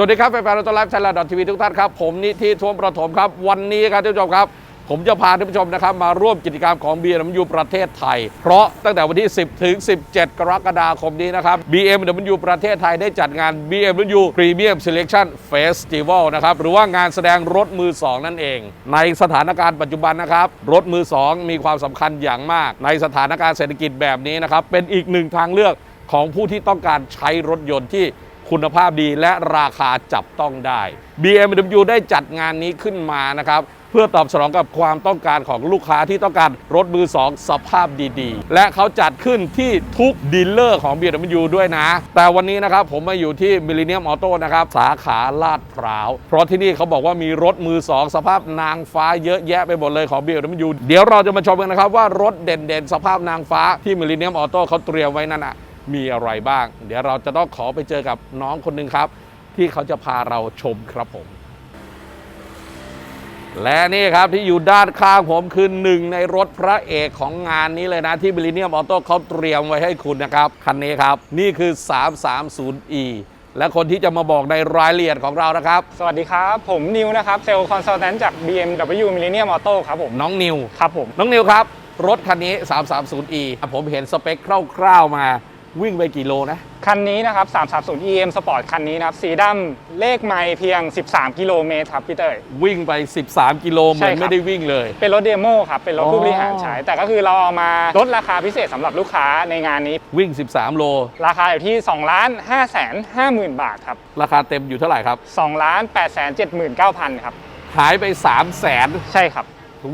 สวัสดีครับแฟนๆรถไลฟ์ไทยแลนด์ทีวีทุกท่านครับผมนิธิท่วมประถมครับวันนี้ครับท่านผู้ชมครับ ผมจะพาท่านผู้ชมนะครับมาร่วมกิจกรรมของ BMW ประเทศไทย เพราะตั้งแต่วันที่ 10 ถึง 17 กรกฎาคมนี้นะครับ BMW ประเทศไทยได้จัดงาน BMW Premium Selection Festival นะครับหรือว่างานแสดงรถมือ 2 นั่นเอง ในสถานการณ์ปัจจุบันนะครับ รถมือ 2 มีความสำคัญอย่างมาก ในสถานการณ์เศรษฐกิจแบบนี้นะครับเป็นอีกหนึ่งทางเลือกของผู้ที่ต้องการใช้รถยนต์ที่ คุณภาพดีและราคาจับต้องได้ BMW ได้จัดงานนี้ขึ้นมานะครับเพื่อตอบสนองกับความต้องการของลูกค้าที่ต้องการรถมือ2สภาพดีๆ และเขาจัดขึ้นที่ทุกดีลเลอร์ของ BMW ด้วยนะ แต่วันนี้นะครับผมมาอยู่ที่ Millennium Auto นะครับ สาขาลาดพร้าว เพราะที่นี่เขาบอกว่ามีรถมือ2สภาพนางฟ้าเยอะแยะไปหมดเลยของ BMW เดี๋ยวเราจะมาชมกันนะครับว่ารถเด่นๆ สภาพนางฟ้าที่ Millennium Auto เขาเตรียมไว้นั่นอะ มีอะไรบ้าง เดี๋ยวเราจะต้องขอไปเจอกับน้องคนหนึ่งครับ ที่เขาจะพาเราชมครับผม และนี่ครับที่อยู่ด้านข้างผมคือหนึ่งในรถพระเอกของงานนี้เลยนะ ที่บิลิเนียมออโต้เขาเตรียมไว้ให้คุณนะครับ คันนี้ครับ นี่คือ 330e และคนที่จะมาบอกในรายละเอียดของเรานะครับ สวัสดีครับ ผมนิวนะครับ เซลล์คอนซัลแทนจาก BMW Millennium Auto ครับผมน้องนิวครับผมน้องนิวครับ รถคันนี้ 330e ผมเห็นสเปคคร่าวๆมา วิ่งไปกี่โลนะ คันนี้นะครับ 330 EM Sport คันนี้นะครับ สีดำเลขไมล์เพียง 13 กิโลเมตรครับพี่เต้ยวิ่งไป 13 กิโลเหมือนใช่ครับ ไม่ได้วิ่งเลย เป็นรถเดโมครับ เป็นรถอ๋อผู้บริหารใช้ แต่ก็คือเราเอามาลดราคาพิเศษสำหรับลูกค้าในงานนี้ วิ่ง 13 โล ราคาอยู่ที่2ล้าน5แสน5หมื่นบาทครับราคาเต็มอยู่เท่าไหร่ครับ 2ล้าน8แสน7หมื่น9พันครับ หายไป 3 0 0แสนใช่ครับ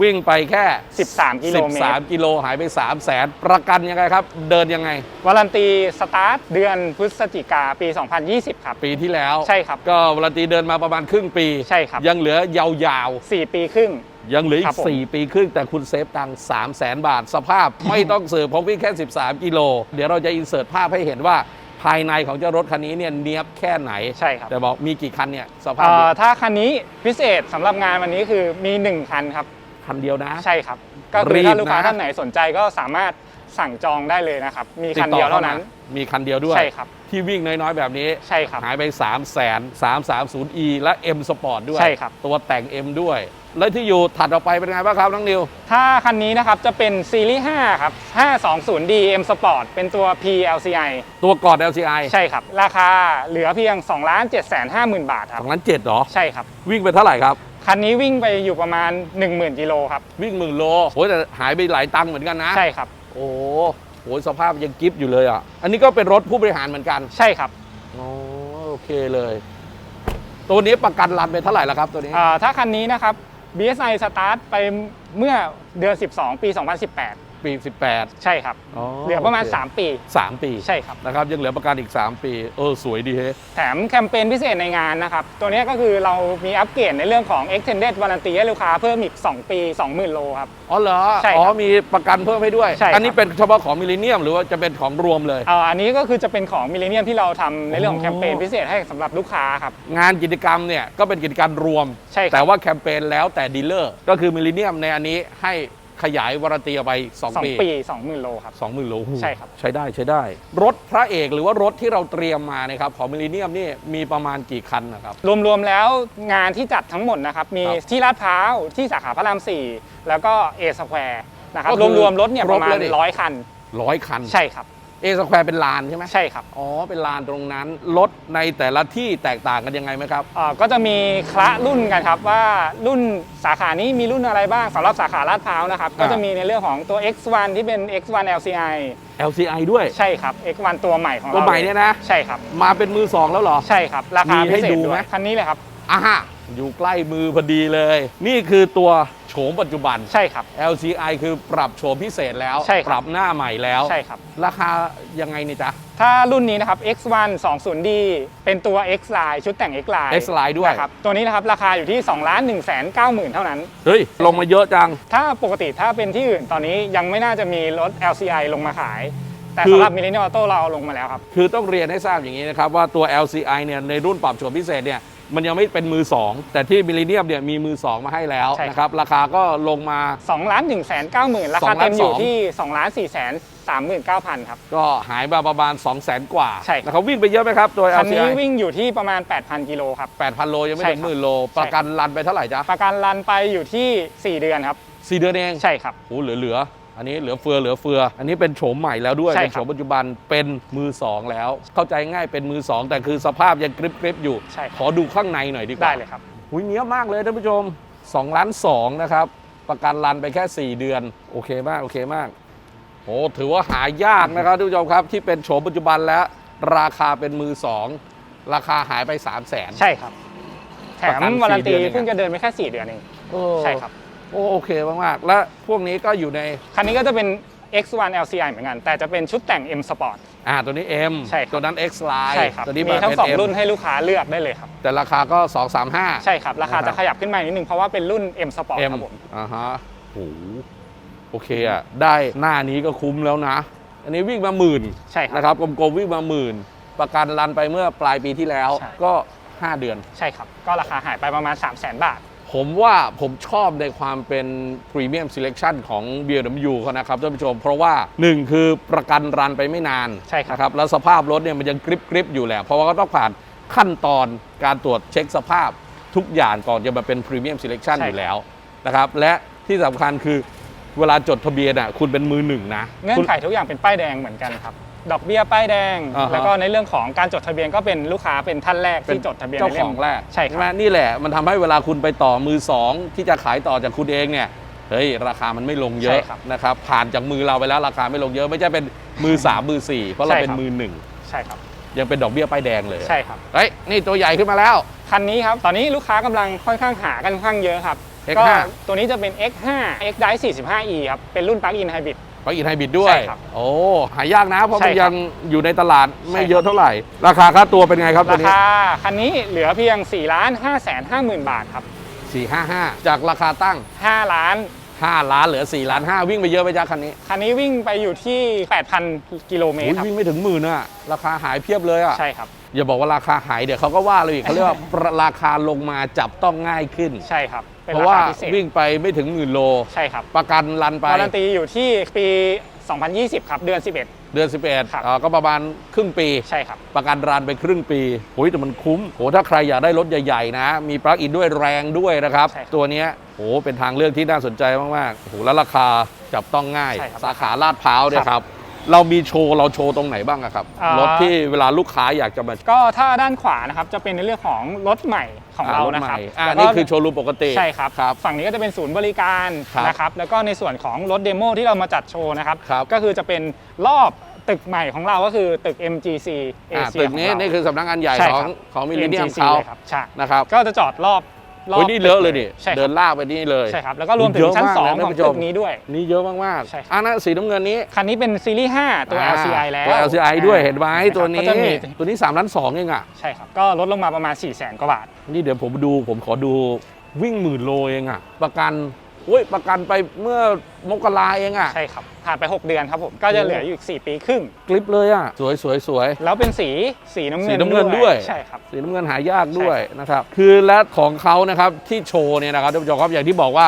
วิ่งไปแค่ 13 กิโลเมตร 13 กิโลหายไป 3 0 0แสนประกันยังไงครับ เดินยังไง วารันตีสตาร์ทเดือนพฤศจิกาปี 2020 ครับ ปีที่แล้วใช่ครับ ก็วารันตีเดินมาประมาณครึ่งปีใช่ครับ ยังเหลือยาว4ปีครึ่งๆยังเหลืออีครักบผม4ปีครึ่ง แต่คุณเซฟตังค์3 0 0แสนบาท สภาพไม่ต้องเสิร์ฟเพราะวิ่งแค่ 13 กิโล เดี๋ยวเราจะอินเสิร์ตภาพให้เห็นว่าภายในของเจ้ารถคันนี้เนี่ยเนียบแค่ไหนใช่ครับแต่บอกมีกี่คันเนี่ยสภาพเอ่นี้อถ้าคันนี้พิเศษสำหรับงานวันนี้คือมี 1 คันครับ คันเดียวนะ ใช่ครับ ก็คืรีอบถ้าลูกค้านะท่านไหนสนใจก็สามารถสั่งจองได้เลยนะครับ มีคันเดียวเท่านั้น มีคันเดียวด้วย ใช่ครับ ที่วิ่งน้อยๆแบบนี้ ใช่ครับ หายไป 3 0 0แสน 330e และ M Sport ด้วย ใช่ครับ ตัวแต่ง M ด้วย แล้วที่อยู่ถัดออกไปเป็นไงบ้างครับน้องนิว ถ้าคันนี้นะครับจะเป็นซีรีส์ 5 ครับ 520D M Sport เป็นตัว PLCI ตัวก่อน LCI ใช่ครับ ราคาเหลือเพียง 2 7 5 0 0 0 0 บาทครับสองล้านเจ็ดเหรอ ใช่ครับ วิ่งไปเท่าไหร่ครับ คันนี้วิ่งไปอยู่ประมาณ 10,000กิโลครับ วิ่งหมื่นโลโอ้ยแต่หายไปหลายตังค์เหมือนกันนะ ใช่ครับ โอ้โหโหสภาพยังกิฟต์อยู่เลยอะ อันนี้ก็เป็นรถผู้บริหารเหมือนกันใช่ครับอ๋อโอเคเลย ตัวนี้ประกันรันไปเท่าไหร่แล้วครับตัวนี้เอ่อถ้าคันนี้นะครับ BSI สตาร์ทไปเมื่อเดือน 12 ปี 2018 ปี 18 ใช่ครับ อ๋อเหลือประมาณโค3 ปีสามปีใช่ครับ นะครับยังเหลือประกันอีก 3 ปี เออ สวยดีเฮ้แถมแคมเปญพิเศษในงานนะครับ ตัวนี้ก็คือเรามีอัปเกรดในเรื่องของ extended warranty ให้ลูกค้าเพิ่มอีก 2 ปี 20,000 โลครับ อ๋อเหรอ ใช่ครับอ๋อ มีประกันเพิ่มให้ด้วย ใช่ครับ อันนี้เป็นเฉพาะของมิลเลนเนียมหรือว่าจะเป็นของรวมเลย เอ่ออันนี้ก็คือจะเป็นของมิเลเนียมที่เราทำในเรื่องของอ๋แคอมเปญพิเศษให้สำหรับลูกค้าครับ งานกิจกรรมเนี่ยก็เป็นกิจกรรมรวม ใช่คแต่รับว่าแคมเปญแล้วแต่ดีลเลอร์ ก็คือมิลเลนเนียมในอันนี้ให้ ขยายวารันตีออกไป2 2ปี ปี20,000โลครับสองหมื่นโลใช่ครับ ใช้ได้ใช้ได้ รถพระเอกหรือว่ารถที่เราเตรียมมานะครับของมิลเลนเนียมนี่มีประมาณกี่คันนะครับ รวมๆแล้วงานที่จัดทั้งหมดนะครับ มีครับที่ลาดพร้าว ที่สาขาพระราม 4 แล้วก็เอสแควร์นะครับ ก็คือรวมๆรถเนี่ยครปบระมาเลณยดิร้อยคัน ร้อยคัน ใช่ครับ เอสแควร์เป็นลานใช่ไหมใช่ครับ อ๋อ เป็นลานตรงนั้น รถในแต่ละที่แตกต่างกันยังไงไหมครับ เอ่อก็จะมีคละรุ่นกันครับว่ารุ่นสาขานี้มีรุ่นอะไรบ้างสำหรับสาขาลาดพร้าวนะครับอ่าก็จะมีในเรื่องของตัว X1 ที่เป็น X1 LCI LCI ด้วย ใช่ครับ X1 ตัวใหม่ของเราตัวใหม่เนี่ยนะ ใช่ครับ มาเป็นมือสองแล้วเหรอ ใช่ครับ ราคามีให้พิเศษดูด้ไหวมยคันนี้เลยครับ อะฮะ อยู่ใกล้มือพอดีเลย นี่คือตัวโฉมปัจจุบัน ใช่ครับ LCI คือปรับโฉมพิเศษแล้ว ใช่ครับ ปรับหน้าใหม่แล้ว ใช่ครับ ราคายังไงนี่จ๊ะ ถ้ารุ่นนี้นะครับ X1 20D เป็นตัว X Line ชุดแต่ง X Line X Line ด้วย นะครับ ตัวนี้นะครับราคาอยู่ที่2ล้าน1 9 0 0 0 0 เท่านั้น เฮ้ย ลงมาเยอะจัง ถ้าปกติถ้าเป็นที่อื่นตอนนี้ยังไม่น่าจะมีรถ LCI ลงมาขาย แต่คือ สำหรับ Millennium Auto เราเอาลงมาแล้วครับ คือต้องเรียนให้ทราบอย่างนี้นะครับ ว่าตัว LCI เนี่ยในรุ่นปรับโฉมพิเศษเนี่ย มันยังไม่เป็นมือ 2 แต่ที่มิลเลนเนียมเนี่ยมีมือ 2 มาให้แล้วใช่ครับ นะครับ ราคาก็ลงมา 2ล้าน1 9 0 0 0 0ราคาเต็มอยู่ที่2ล้าน4 4 0 0 39,000ครับ ก็หายมาประมาณ 2 0 0 0 0 0กว่าใช่ครับนะครับวิ่งไปเยอะไหมครับ โดย คันนี้ LCI วิ่งอยู่ที่ประมาณ 8,000 กิโลครับ 8,000 โลยังไม่ใช่ถึงครับหมื่นโลประกันรันไปเท่าไหร่จ๊ะประกันรันไปอยู่ที่ 4 เดือนครับ4เดือนเองใช่ครับโอ้เหลือเหลือๆ อันนี้เหลือเฟือเหลือเฟือ อันนี้เป็นโฉมใหม่แล้วด้วย ใช่เป็นครับโฉมปัจจุบันเป็นมือสองแล้ว เข้าใจง่ายเป็นมือสองแต่คือสภาพยังกริบกริบๆอยู่ ใช่ครับ ขอดูข้างในหน่อยดีกว่าได้เลยครับ หุยเนี้ยบมากเลยท่านผู้ชม2ล้าน2นะครับ ประกันรันไปแค่ 4 เดือน โอเคมาก โอเคมากโอ้ถือว่าหายากนะครับท่านผู้ชมครับ ที่เป็นโฉมปัจจุบันแล้ว ราคาเป็นมือ2ราคาหายไป 3 0 0 0 0น ใช่ครับ แถประมกันวารันสี่ตีเดือนเองเพิ่งจะเดินไปแค่4เดือนเอง ใช่ครับ โอ้โอเคมากๆ และพวกนี้ก็อยู่ในคันนี้ก็จะเป็น X1 LCI เหมือนกัน แต่จะเป็นชุดแต่ง M Sport อ่าตัวนี้ M ใช่ครับ ตัวนั้น X Line ใช่ครับตัวนี้มีมาทั้งเป็นสอง M รุ่นให้ลูกค้าเลือกได้เลยครับ แต่ราคาก็ 235 ใช่ครับ ราคานะครับจะขยับขึ้นมานิดนึงเพราะว่าเป็นรุ่น M Sport M ครับผม อ่าฮะโหโอเคอะ ได้หน้านี้ก็คุ้มแล้วนะ อันนี้วิ่งมาหมื่นใช่ครับนะครับ กลมๆวิ่งมาหมื่น ประกันรันไปเมื่อปลายปีที่แล้ว ใช่ ก็ 5 เดือน ใช่ครับ ก็ราคาหายไปประมาณ 3 0 0 0 0 0 บาท ผมว่าผมชอบในความเป็นพรีเมียม e ิเล c ชันของ BMW เขานะครับท่านผู้ชม เพราะว่า 1 คือประกันรันไปไม่นานใช่ครับ นะครับ แล้วสภาพรถเนี่ยมันยังกริบกริบอยู่แหละ เพราะว่าก็ต้องผ่านขั้นตอนการตรวจเช็คสภาพทุกอย่างก่อนจะมาเป็นพรีเมียม e ิเล c ชันใช่ อยู่แล้วนะครับ และที่สำคัญคือเวลาจดทะเบียนอะคุณเป็นมือหนึ่งนะเงื่อคุนณไขทุกอย่างเป็นป้ายแดงเหมือนกันครับ ดอกเบี้ยป้ายแดง อ่าฮะ แล้วก็ในเรื่องของการจดทะเบียนก็เป็นลูกค้าเป็นท่านแรกเป็นที่จดทะเบียนเจ้าในขเล่อมงแรกใช่ครับ ไหมนี่แหละมันทำให้เวลาคุณไปต่อมือสองที่จะขายต่อจากคุณเองเนี่ยเฮ้ยราคามันไม่ลงเยใช่อะครับนะครับผ่านจากมือเราไปแล้วราคาไม่ลงเยอะไม่ใช่เป็นมือสามมือสี่เพราะเราใช่เป็นครับมือหนึ่งใช่ครับยังเป็นดอกเบี้ยป้ายแดงเลยใช่ครับ เฮ้ยนี่ตัวใหญ่ขึ้นมาแล้ว คันนี้ครับ ตอนนี้ลูกค้ากำลังค่อนข้างหากันค่อนข้างเยอะครับ X5 ก็ตัวนี้จะเป็น X5 X Drive 45e ครับ เป็นรุ่น Plug-in Hybrid ไปอินไฮบริดด้วย ใช่ครับโอ้ หายากนะ เพราะใช่มันครับยังอยู่ในตลาดไม่ใช่ครับ เยอะเท่าไหร่ ราคาค่าตัวเป็นไงครับตัวรานี้คาคันนี้เหลือเพียง4ล้าน5แสน5หมื่นบาทครับ455 จากราคาตั้ง 5ล้าน 5 ล้านเหลือ4ล้าน5วิ่งไปเยอะไปจ้าคันนี้คันนี้วิ่งไปอยู่ที่ 8,000 กิโลเมตอุ๊รยครับ วิ่งไม่ถึงหมื่นอะราคาหายเพียบเลยอะใช่ครับ อย่าบอกว่าราคาหายเดี๋ยวเขาก็ว่าเราอีกเขาเรียกว่า ราคาลงมาจับต้องง่ายขึ้น ใช่ครับ เป็นเพราราะว่าคาพิเศษวิ่งไปไม่ถึงหมื่นโล ใช่ครับ ประกันรันไปวารันตีอยู่ที่ปี 2020 ครับ เดือน 11เดือน 11ครับอ่าก็ประมาณครึ่งปี ใช่ครับ ประกันรันไปครึ่งปีโอ้ยแต่มันคุ้มโหถ้าใครอยากได้รถใหญ่ ๆ นะ มีปลั๊กอินด้วยแรงด้วยนะครับใช่ครับตัวเนี้ยโหเป็นทางเลือกที่น่าสนใจมากๆโหแล้วราคาจับต้องง่ายใช่ครับสาขาลาดพร้าวเนี่ยครับ เรามีโชว์เราโชว์ตรงไหนบ้างอะครับอ่าร รถที่เวลาลูกค้าอยากจะมาก็ถ้าด้านขวานะครับจะเป็นในเรื่องของรถใหม่ของเราถนะครับใหม่อ่าแล้วก็นี่คือโชว์รูมปกติใช่ครับ ครับ ฝั่งนี้ก็จะเป็นศูนย์บริการครับนะครับ แล้วก็ในส่วนของรถเดโมที่เรามาจัดโชว์นะครับ ครับ ก็คือจะเป็นรอบตึกใหม่ของเราก็คือตึก MGC เออ่าเชีตึยกของนี้เรานี่คือสำนักงานใหญ่ใช่ขอคงรับของมิลเลนเนียม MGC เขาเลยครับใช่นะครับ ก็จะจอดรอบ รอบโอ้ยนี่เลอะเลยดิใช่คเดิรับนลากไปนี่เลยใช่ครับ แล้วก็รวมถึงชั้นเยอะมาก2นะของท่านผู้ชตึมกนี้ด้วย นี่เยอะมากใช่ครับ ๆอ่านะสีน้ำเงินนี้คันนี้เป็นซีรีส์ 5 ตัว อ่า LCI แล้วตัว LCI ด้วยเห็นไหมใช่ครับตัวนี้ก็จะมีตัวนี้3ล้านสองเองอะใช่ครับ ก็ลดลงมาประมาณ 4 0 0 0 0 0กว่าบาท นี่เดี๋ยวผมดูผมขอดูวิ่งหมื่นโลเองอะ ประกัน อุ้ยประกันไปเมื่อมกราเองอะใช่ครับ ผ่านไป 6 เดือนครับผม ก็จะเหลืออยู่อีก 4 ปีครึ่ง คลิปเลยอะ สวยสวยสวยแล้วเป็นสีสีน้ำเงินสีน้ำเงินด้วย ใช่ครับ สีน้ำเงินหายากด้วยนะครับ คือและของเขานะครับที่โชว์เนี่ยนะครับท่านผู้ชมครับอย่างที่บอกว่า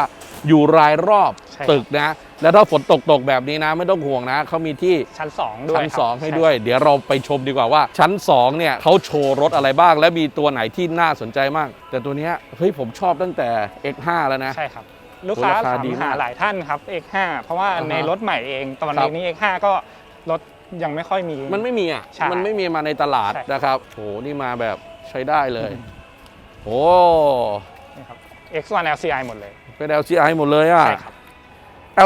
อยู่รายรอบใช่ครับตึกนะ แล้วถ้าฝนตกตกแบบนี้นะ ไม่ต้องห่วงนะเขามีที่ชั้น 2 ด้วยชั้นครับ2ให้ด้วย เดี๋ยวเราไปชมดีกว่าว่า ชั้น 2 เนี่ยเขาโชว์รถอะไรบ้าง และมีตัวไหนที่น่าสนใจมาก แต่ตัวเนี้ยเฮ้ยผมชอบตั้งแต่ X5 แล้วนะ ใช่ครับ ลูกค้าราคาถามดีมากหาหลายท่านครับ X5 เพราะว่าอ่าฮะในรถใหม่เองตอนครับนี้ X5 ก็รถยังไม่ค่อยมี มันไม่มีอะใช่มันไม่มีมาในตลาดใช่นะครับโหนี่มาแบบใช้ได้เลยโอ้นี่ครับ X1 LCI หมดเลย เป็น LCI หมดเลยอะใช่ครับ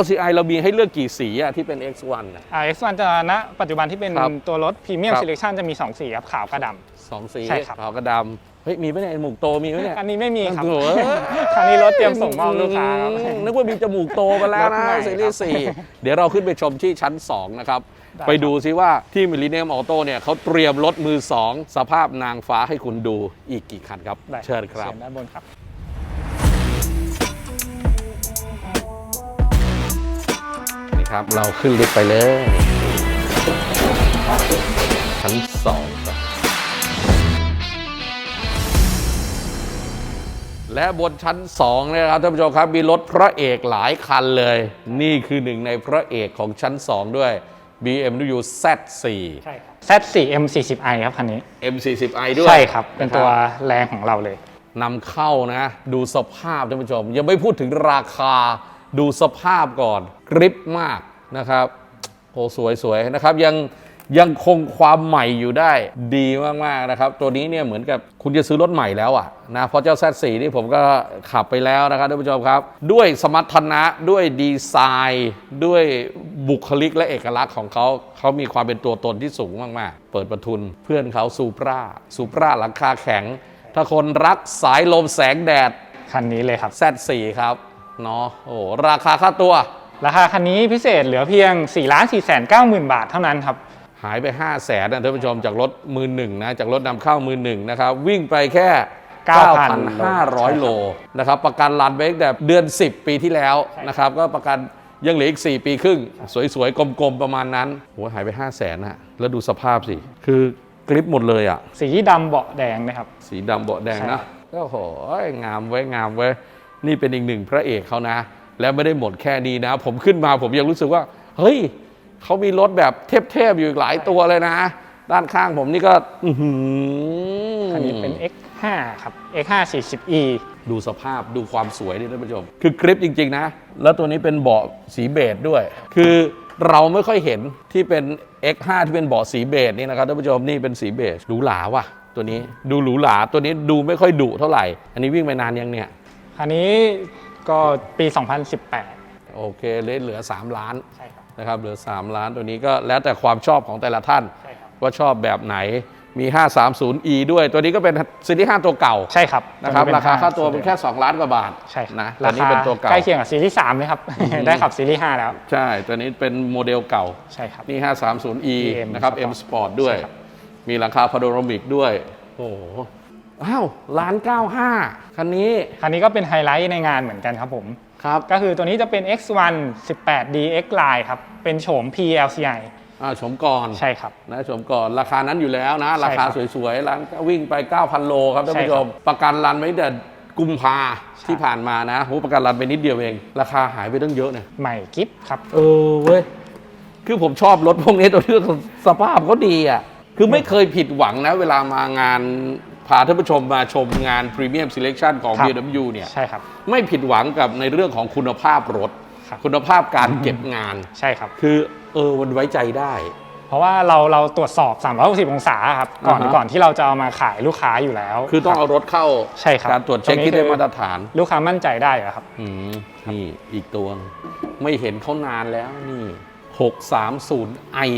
LCI เรามีให้เลือกกี่สีอะที่เป็น X1 อะอ่า X1 จะณปัจจุบันที่เป็นครับตัวรถ Premium ครับ Selection จะมี 2 สีครับขาวกับดสองสีใช่ครับขาวกับดำ เฮ้ยมีไหมเนี่ยหมูกโตมีไหมเนี่ยำอันนี้ไม่มีครับ โอ้โห คันนี้รถเตรียมส่งมอบลูกค้าครับนึกว่ามีจมูกโตไปแล้วรถนะใหม่ซีรีส์ครับ4เดี๋ยวเราขึ้นไปชมที่ชั้น 2 นะครับ ได้ไปดูซิว่าที่มิล l น n เนียมออโต้เนี่ยเขาเตรียมรถมือ 2 สภาพนางฟ้าให้คุณดูอีกกี่คันครับ ได้เชิญครับ เชิญด้านบนครับ นี่ครับ เราขึ้นลิฟต์ไปเลย ชั้น และบนชั้น2เนี่ยนะครับท่านผู้ชมครับมีรถพระเอกหลายคันเลย นี่คือหนึ่งในพระเอกของชั้น 2 ด้วย BMW Z4 ใช่ครับ Z4M 40i ครับคันนี้ M40i ด้วยใช่ครับ เป็นนะตัวแรงของเราเลยนำเข้านะ ดูสภาพท่านผู้ชม ยังไม่พูดถึงราคาดูสภาพก่อนกริปมากนะครับโอ้สวยๆนะครับยัง ยังคงความใหม่อยู่ได้ดีมากๆนะครับ ตัวนี้เนี่ยเหมือนกับคุณจะซื้อรถใหม่แล้วอะนะเพราะเจ้า Z4 นี่ผมก็ขับไปแล้วนะครับท่านผู้ชมครับ ด้วยสมรรถนะด้วยดีไซน์ ด้วยบุคลิกและเอกลักษณ์ของเขาเขามีความเป็นตัวตนที่สูงมากๆ เปิดประทุนเพื่อนเขาซูปราซูปราหลังคาแข็ง ถ้าคนรักสายลมแสงแดดคันนี้เลยครับ Z4 ครับเนาะโอ้ราคาค่าตัว ราคาคันนี้พิเศษเหลือเพียง 4 4 9 0 0 0 0 บาทเท่านั้นครับ หายไป 5 0 0แสนนะท่านผู้ชมจากรถมือหนึ่งนะจากรถนำเข้ามือหนึ่งนะครับวิ่งไปแค่ 9,500 โลนะครับประกันรันไปตั้งแต่เดือน 10 ปีที่แล้วนะครับก็ประกันยังเหลืออีก 4 ปีครึ่ง สวยๆ กลมๆ ประมาณนั้นโหหายไป 5 0 0แสนนะแล้วดูสภาพสิ คือกริปหมดเลยอะ สีดำเบาะแดงนะครับ สีดำเบาะแดงใช่นะโอ้โหงามไว้ยงามไว้ยนี่เป็นอีกหนึ่งพระเอกเขานะ แล้วไม่ได้หมดแค่นี้นะ ผมขึ้นมาผมยังรู้สึกว่า เฮ้ย เขามีรถแบบเทพๆอยู่อีกหลายตัวเลยนะ ด้านข้างผมนี่ก็อื้อหือคันนี้เป็น X5 ครับ X5 40e ดูสภาพดูความสวยนี่ท่านผู้ชม คือกริปจริง ๆ นะ แล้วตัวนี้เป็นเบาะสีเบจด้วย คือเราไม่ค่อยเห็นที่เป็น X5 ที่เป็นเบาะสีเบจนี่นะครับท่านผู้ชมนี่เป็นสีเบจหรูหราว่ะ ตัวนี้ดูหรูหราตัวนี้ดูไม่ค่อยดุเท่าไหร่ อันนี้วิ่งไปนานยังเนี่ย คันนี้ก็ปี 2018 โอเคเลยเหลือ 3 ล้าน ใช่ครับ นะครับเหลือ 3 ล้านตัวนี้ก็แล้วแต่ความชอบของแต่ละท่าน ใช่ครับ ว่าชอบแบบไหนมี 530e ด้วย ตัวนี้ก็เป็นซีรีส์5ตัวเก่าใช่ครับนะครับตัวราคาค่าตัว5เป็นแค่ 2 ล้านกว่าบาทใช่ครับนะราตัวนี้คาเป็นตัวเก่า ใกล้เคียงกับซีรีส์3เลยครับ ได้ขับซีรีส์5แล้ว ใช่ ตัวนี้เป็นโมเดลเก่า ใช่ครับ นี่ 530e M นะครับ M Sport ด้วย ใช่ครับ มีหลังคาพาโนรามิกด้วย โอ้โหอ้าวล้าน95คันนี้ คันนี้ก็เป็นไฮไลท์ในงานเหมือนกันครับผม ครับก็คือตัวนี้จะเป็น X1 18D X Line ครับ เป็นโฉม PLCI อ่าชมก่อนใช่ครับ นะชมก่อนราคานั้นอยู่แล้วนะราคาใช่ครับสวยๆร้านวิ่งไป 9,000 โลครับท่านใช่ผู้ชครับม ประกันรันไว้แต่กุมภาที่ผ่านมานะโหประกันรันไปนิดเดียวเอง ราคาหายไปตั้งเยอะเนี่ยใหม่กิฟครับ เออเว้ย คือผมชอบรถพวกนี้ตัวที่สภาพเขาดีอะคือไม่เคยผิดหวังนะ เวลามางาน พาท่านผู้ชมมาชมงาน Premium Selection ของ ครับ BMW เนี่ยใช่ครับ ไม่ผิดหวังกับในเรื่องของคุณภาพรถ ครับ คุณภาพการเก็บงาน ใช่ครับ คือเออมันไว้ใจได้ เพราะว่าเราเราตรวจสอบ 360 องศาครับก่อนอ่าฮะ ก่อนที่เราจะเอามาขายลูกค้าอยู่แล้วคือต้องรับเอารถเข้าใช่ครับการตรวจเช็คตรงนี้ที่ได้คือมาตรฐานลูกค้ามั่นใจได้เหรอครับ อืมนี่อีกตัวหนึ่งไม่เห็นเขานานแล้วนี่ 630i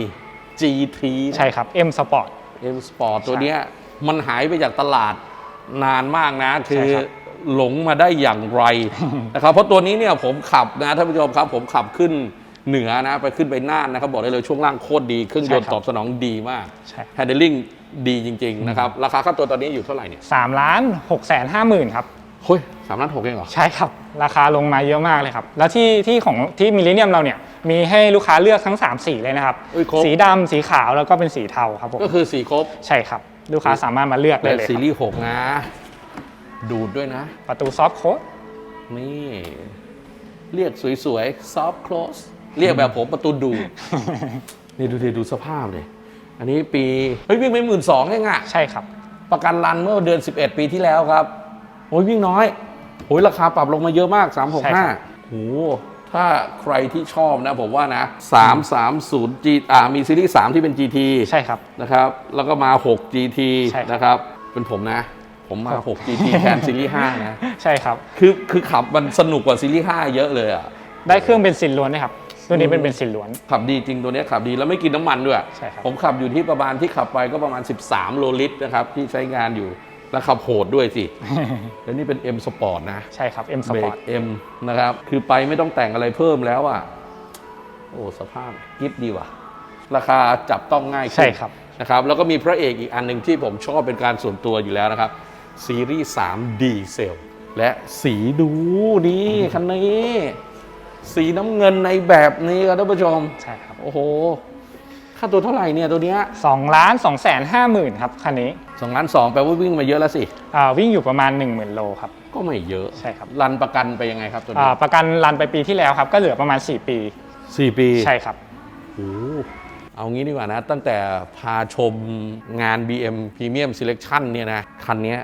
GT ใช่ครับ M Sport M Sport ตัวเนี้ย มันหายไปจากตลาดนานมากนะ คือใช่ครับหลงมาได้อย่างไรนะครับเพราะตัวนี้เนี่ยผมขับนะท่านผู้ชมครับ ผมขับขึ้นเหนือนะไปขึ้นไปน่านนะครับ บอกได้เลยช่วงล่างโคตรดีเครื่องยนต์ตอบสนองดีมากใช่ handling ดีจริง ๆ นะครับ ราคาค่าตัวตอนนี้อยู่เท่าไหร่เนี่ย3ล้าน6แสนห้าหมื่นครับเฮ้ยสามล้านหกเองเหรอ ใช่ครับ ราคาลงมาเยอะมากเลยครับ แล้วที่ที่ของที่มิลเลนเนียมเราเนี่ย มีให้ลูกค้าเลือกทั้ง 3 สีเลยนะครับเอ้ยครบสีดำสีขาวแล้วก็เป็นสีเทาครับผม ก็คือสี่ครบ ใช่ครับ ลูกค้าสามารถมาเลือกได้และเลยคซีรับรีส์หกนะ ดูดด้วยนะ ประตูซอฟต์โค้ดนี่ เรียกสวยๆ soft close เรียกแบบผมประตูดูด นี่ดูดิดูสภาพเลย อันนี้ปี เฮ้ย วิ่งไปหมื่นสองเองอะใช่ครับ ประกันรันเมื่อเดือน 11 ปีที่แล้วครับ โอ้ยวิ่งน้อย โอ้ยราคาปรับลงมาเยอะมาก ใช่ครับ 365โอ้โห ถ้าใครที่ชอบนะผมว่านะ 330 G อ่ามีซีรีส์ 3 ที่เป็น GT ใช่ครับ นะครับ แล้วก็มา 6 GT ใช่ครับ นะครับ เป็นผมนะ ผมมา 6 GT แทนซีรีส์ 5 นะ ใช่ครับ คือคือขับมันสนุกกว่าซีรีส์ 5 เยอะเลยอะ ได้เครื่องเบนซินล้วนนะครับตัวนี้เป็นเบนซินล้วน ขับดีจริงตัวเนี้ยขับดีแล้วไม่กินน้ำมันด้วย ใช่ครับ ผมขับอยู่ที่ประมาณที่ขับไปก็ประมาณ 13 โลลิตรนะครับที่ใช้งานอยู่ แล้วขับโหดด้วยสิแล้วนี่เป็น M Sport นะ ใช่ครับ M เบร Sport ก M นะครับ คือไปไม่ต้องแต่งอะไรเพิ่มแล้วอะ โอ้สภาพกิฟดีว่ะ ราคาจับต้องง่ายขึ้นใช่ครับ นะครับ แล้วก็มีพระเอกอีกอันหนึ่งที่ผมชอบเป็นการส่วนตัวอยู่แล้วนะครับ ซีรีส์3ดีเซลและสีดูนี่คันนี้ สีน้ำเงินในแบบนี้ครับท่านผู้ชม ใช่ครับ โอ้โห ค่าตัวเท่าไหร่เนี่ยตัวเนี้ย2ล้าน2แสนห้าหมื่นครับคันนี้สองล้านสองแปลว่าวิ่งมาเยอะแล้วสิอ่าวิ่งอยู่ประมาณ 10,000 โลครับ ก็ไม่เยอะใช่ครับ รันประกันไปยังไงครับตัวนี้อ่าประกันรันไปปีที่แล้วครับ ก็เหลือประมาณ 4 ปี สี่ปีใช่ครับ โอ้โหเอางี้ดีกว่านะ ตั้งแต่พาชมงาน BM Premium Selection เนี่ยนะคันเนี้ย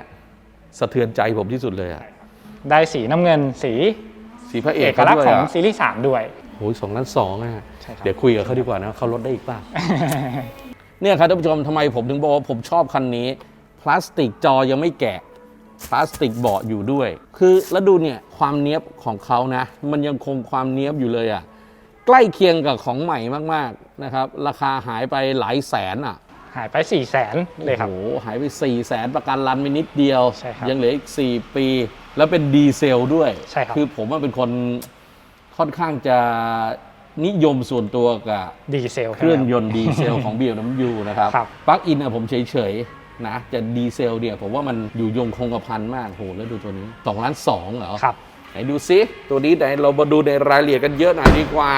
สะเทือนใจผมที่สุดเลยอะได้สีน้ำเงินสีสีพระเอเอกกเขาลักษด้วณ์ยของอะซีรีส์3ด้วย โอ้ยสองล้านสองอะใช่ครับ เดี๋ยวคุยกับเขาดีกว่านะเขาลดได้อีกป่ะ เนี่ยครับท่านผู้ชมทำไมผมถึงบอกว่าผมชอบคันนี้ พลาสติกจอยังไม่แกะ พลาสติกเบาะอยู่ด้วย คือแล้วดูเนี่ยความเนี้ยบของเขานะ มันยังคงความเนี้ยบอยู่เลยอะ่ะใกล้เคียงกับของใหม่มากๆนะครับ ราคาหายไปหลายแสนอะ หายไป4ี่แสนเลยครับ โอ้โหหายไป4ี่แสนประกันรันไปนิดเดียว ใช่ครับยังเหลืออีก 4 ปี แล้วเป็นดีเซลด้วยใช่ครับคือผมว่าเป็นคน ค่อนข้างจะนิยมส่วนตัวกับดีเซลเครื่องยนต์ดีเซลของ BMW นะครับครับปลั๊กอินอะผมเฉยๆนะจะดีเซลเนี่ยผมว่ามันอยู่ยงคงกระพันมากโหแล้วดูตัวนี้2ล้าน2เหรอครับไหนดูซิ ตัวนี้ไหนเรามาดูในรายละเอียดกันเยอะหน่อยดีกว่า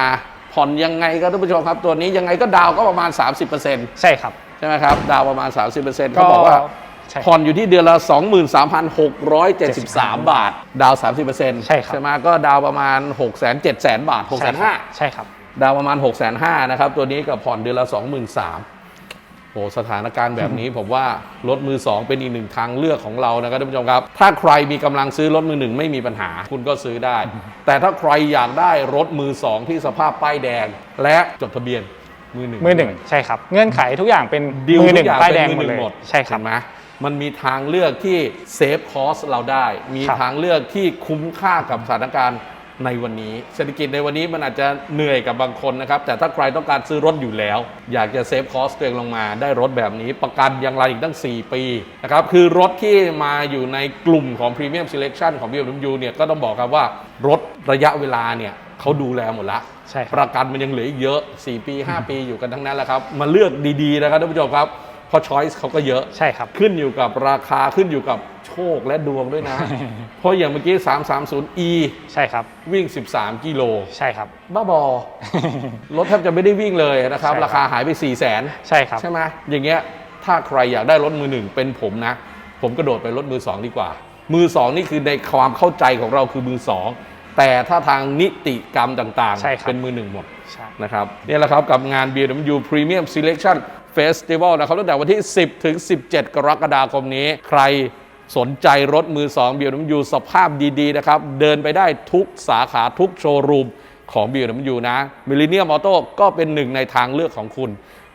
ผ่อนยังไงครับท่านผู้ชมครับ ตัวนี้ยังไงก็ดาวก็ประมาณ 30%ใช่ครับ ใช่ไหมครับ ดาวประมาณ 30%เขาบอกว่า ใช่ครับผ่อนอยู่ที่เดือนละ 23,673 บาท ดาว 30%ใช่ครับ ใช่ไหมก็ดาวประมาณ 6 7 0 0 0 0 บาท 6 5 0 0 0ใช่ครับ ดาวประมาณ 6 5 0 0 0นะครับ ตัวนี้กับผ่อนเดือนละ 23,000โหสถานการณ์แบบนี้ผมว่ารถมือ 2 เป็นอีกหนึ่งทางเลือกของเรานะครับท่านผู้ชมครับ ถ้าใครมีกำลังซื้อรถมือหนึ่งไม่มีปัญหา คุณก็ซื้อได้ แต่ถ้าใครอยากได้รถมือ 2 ที่สภาพป้ายแดง และจดทะเบียนมือหนึ่งมือหนึ่งใช่ครับ เงื่อนไขทุกอย่างเป็นดีลมือหทุนึ่กงอย่างป้ายเป็แดนงมือหมดหนึ่เลงยหมดใช่ครับเห็นไห มมันมีทางเลือกที่เซฟคอสเราได้ มีครับทางเลือกที่คุ้มค่ากับสถานการณ์ในวันนี้ เศรษฐกิจในวันนี้มันอาจจะเหนื่อยกับบางคนนะครับ แต่ถ้าใครต้องการซื้อรถอยู่แล้ว อยากจะเซฟคอสตัวเองลงมาได้รถแบบนี้ ประกันอย่างไรอีกตั้ง 4 ปีนะครับ คือรถที่มาอยู่ในกลุ่มของ Premium Selection ของ BMW เนี่ยก็ต้องบอกครับว่ารถระยะเวลาเนี่ยเขาดูแลหมดละใช่ครับประกันมันยังเหลืออีกเยอะ 4 ปี 5 ปีอยู่กันทั้งนั้นแหละครับ มาเลือกดีๆนะครับท่านผู้ชมครับ เพราะช้อยส์เขาก็เยอะใช่ครับ ขึ้นอยู่กับราคาขึ้นอยู่กับโชคและดวงด้วยนะ เพราะอย่างเมื่อกี้ 330e ใช่ครับ วิ่ง 13 กิโลใช่ครับ บ้าบอ รถแทบจะไม่ได้วิ่งเลยนะครับ ใช่ครับ ราคาหายไป 4 0 0แสนใช่ครับ ใช่ไหมอย่างเงี้ย ถ้าใครอยากได้รถมือหนึ่งเป็นผมนะ ผมกระโดดไปรถมือสองดีกว่า มือสองนี่คือในความเข้าใจของเราคือมือสองแต่ถ้าทางนิติกรรมต่างใช่ครับเป็นมือหนึ่งหมดใช่ นะครับ นี่แหละครับกับงาน BMW Premium Selection Festival นะครับตั้งแต่วันที่ 10 ถึง 17 กรกฎาคมนี้ ใครสนใจรถมือ 2 BMW สภาพดี ๆ นะครับ เดินไปได้ทุกสาขาทุกโชว์รูมของ BMW นะ Millennium Auto ก็เป็นหนึ่งในทางเลือกของคุณ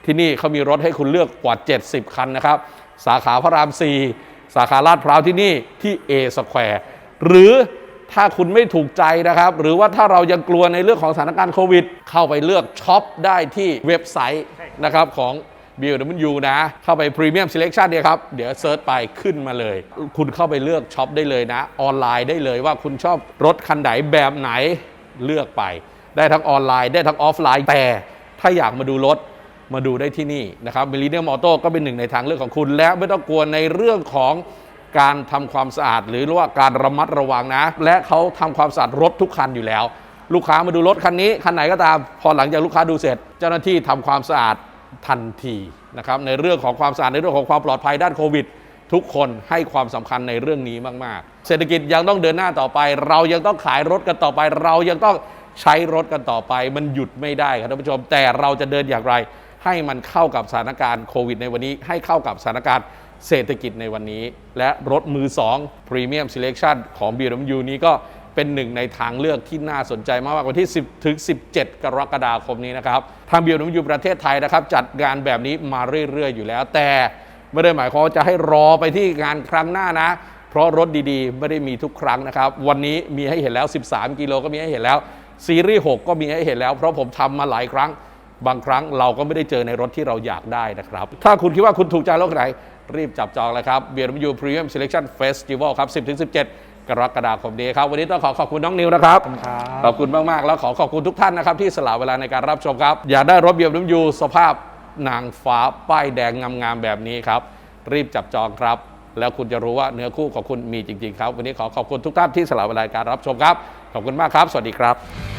ที่นี่เขามีรถให้คุณเลือกกว่า 70 คันนะครับ สาขาพระราม 4 สาขาลาดพร้าวที่นี่ที่ A Square หรือถ้าคุณไม่ถูกใจนะครับ หรือว่าถ้าเรายังกลัวในเรื่องของสถานการณ์โควิด เข้าไปเลือกช็อปได้ที่เว็บไซต์นะครับของ BMW นะ เข้าไป Premium Selection เนี่ยครับ เดี๋ยวเซิร์ชไปขึ้นมาเลย คุณเข้าไปเลือกช็อปได้เลยนะ ออนไลน์ได้เลยว่าคุณชอบรถคันไหนแบบไหนเลือกไป ได้ทั้งออนไลน์ได้ทั้งออฟไลน์ แต่ถ้าอยากมาดูรถมาดูได้ที่นี่นะครับ Millennium Auto ก็เป็นหนึ่งในทางเลือกของคุณ และไม่ต้องกลัวในเรื่องของการทำความสะอาดหรือว่าการระมัดระวังนะ และเขาทำความสะอาดรถทุกคันอยู่แล้ว ลูกค้ามาดูรถคันนี้ คันไหนก็ตาม พอหลังจากลูกค้าดูเสร็จ เจ้าหน้าที่ทำความสะอาด ทันทีนะครับในเรื่องของความสะอาดในเรื่องของความปลอดภัยด้านโควิด ทุกคนให้ความสำคัญในเรื่องนี้มาก ๆ เศรษฐกิจยังต้องเดินหน้าต่อไป เรายังต้องขายรถกันต่อไป เรายังต้องใช้รถกันต่อไป มันหยุดไม่ได้ครับท่านผู้ชม แต่เราจะเดินอย่างไร ให้มันเข้ากับสถานการณ์โควิด ในวันนี้ ให้เข้ากับสถานการณ์เศรษฐกิจในวันนี้ และรถมือ2 Premium Selection ของ BMW นี้ก็ เป็นหนึ่งในทางเลือกที่น่าสนใจมากวันที่ 10 ถึง 17 กรกฎาคมนี้นะครับ ทาง BMW ประเทศไทยนะครับ จัดงานแบบนี้มาเรื่อย ๆ อยู่แล้ว แต่ไม่ได้หมายความว่าจะให้รอไปที่งานครั้งหน้านะ เพราะรถดีๆ ไม่ได้มีทุกครั้งนะครับ วันนี้มีให้เห็นแล้ว 13 กิโลก็มีให้เห็นแล้ว ซีรีส์ 6 ก็มีให้เห็นแล้ว เพราะผมทำมาหลายครั้ง บางครั้งเราก็ไม่ได้เจอในรถที่เราอยากได้นะครับ ถ้าคุณคิดว่าคุณถูกใจรถไหนรีบจับจองเลยครับ BMW Premium Selection Festival ครับ 10-17 กรกฎาคมนี้ครับ วันนี้ต้องขอขอบคุณน้องนิวนะครับขอบคุณครับ ขอบคุณมาก ๆ แล้วขอขอบคุณทุกท่านนะครับ ที่สละเวลาในการรับชมครับ อยากได้รถ BMW สภาพนางฟ้าป้ายแดงงามๆแบบนี้ครับ รีบจับจองครับ แล้วคุณจะรู้ว่าเนื้อคู่ของคุณมีจริง ๆ ครับ วันนี้ขอขอบคุณทุกท่านที่สละเวลาในการรับชมครับ ขอบคุณมากครับ สวัสดีครับ